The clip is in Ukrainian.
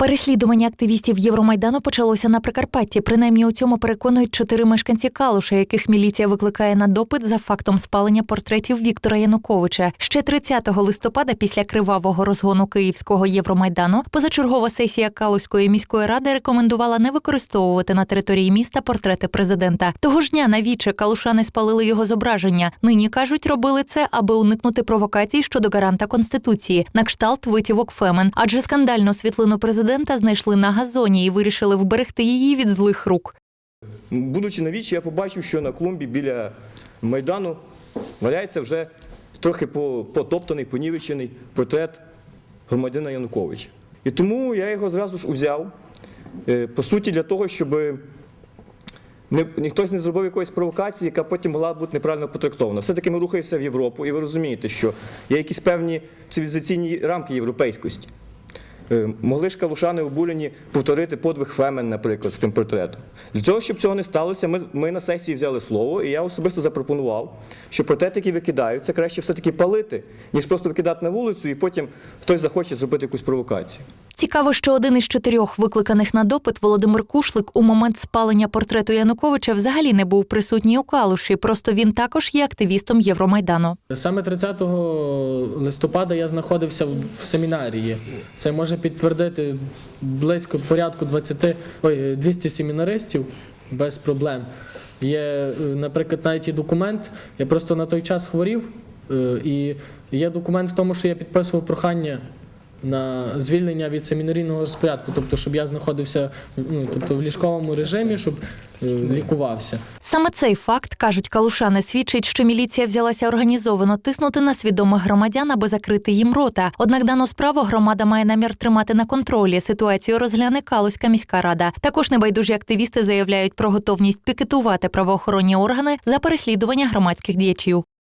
Переслідування активістів Євромайдану почалося на Прикарпатті. Принаймні у цьому переконують чотири мешканці Калуша, яких міліція викликає на допит за фактом спалення портретів Віктора Януковича. Ще 30 листопада, після кривавого розгону Київського Євромайдану, позачергова сесія Калуської міської ради рекомендувала не використовувати на території міста портрети президента. Того ж дня на віче калушани спалили його зображення. Нині кажуть, робили це, аби уникнути провокацій щодо гаранта конституції, на кшталт витівок Фемен. Адже скандальну світлину президента знайшли на газоні і вирішили вберегти її від злих рук. Будучи на вічі, я побачив, що на клумбі біля Майдану валяється вже трохи по- потоптаний, понівечений портрет громадянина Януковича. І тому я його зразу ж узяв, е, по суті, для того, щоб не, ніхто не зробив якоїсь провокації, яка потім могла бути неправильно потрактована. Все-таки ми рухаємося в Європу, і ви розумієте, що є якісь певні цивілізаційні рамки європейськості. Е, Могли ж калушани обурені повторити подвиг Фемен, наприклад, з тим портретом. Для того, щоб цього не сталося, ми, ми на сесії взяли слово, і я особисто запропонував, що портрети, які викидаються, краще все-таки палити, ніж просто викидати на вулицю, і потім хтось захоче зробити якусь провокацію. Цікаво, що один із чотирьох викликаних на допит Володимир Кушлик у момент спалення портрету Януковича взагалі не був присутній у Калуші. Просто він також є активістом Євромайдану. Саме 30 листопада я знаходився в семінарії. Це може підтвердити близько порядку 20, ой, 200 семінаристів без проблем. Є, е, наприклад, навіть і документ. Я просто на той час хворів, е, і є документ в тому, що я підписував прохання. На звільнення від семінарійного розпорядку, тобто, щоб я знаходився ну, тобто, в ліжковому режимі, щоб е, лікувався. Саме цей факт, кажуть калушани, свідчить, що міліція взялася організовано тиснути на свідомих громадян, аби закрити їм рота. Однак дану справу громада має намір тримати на контролі. Ситуацію розгляне Калуська міська рада. Також небайдужі активісти заявляють про готовність пікетувати правоохоронні органи за переслідування громадських діячів.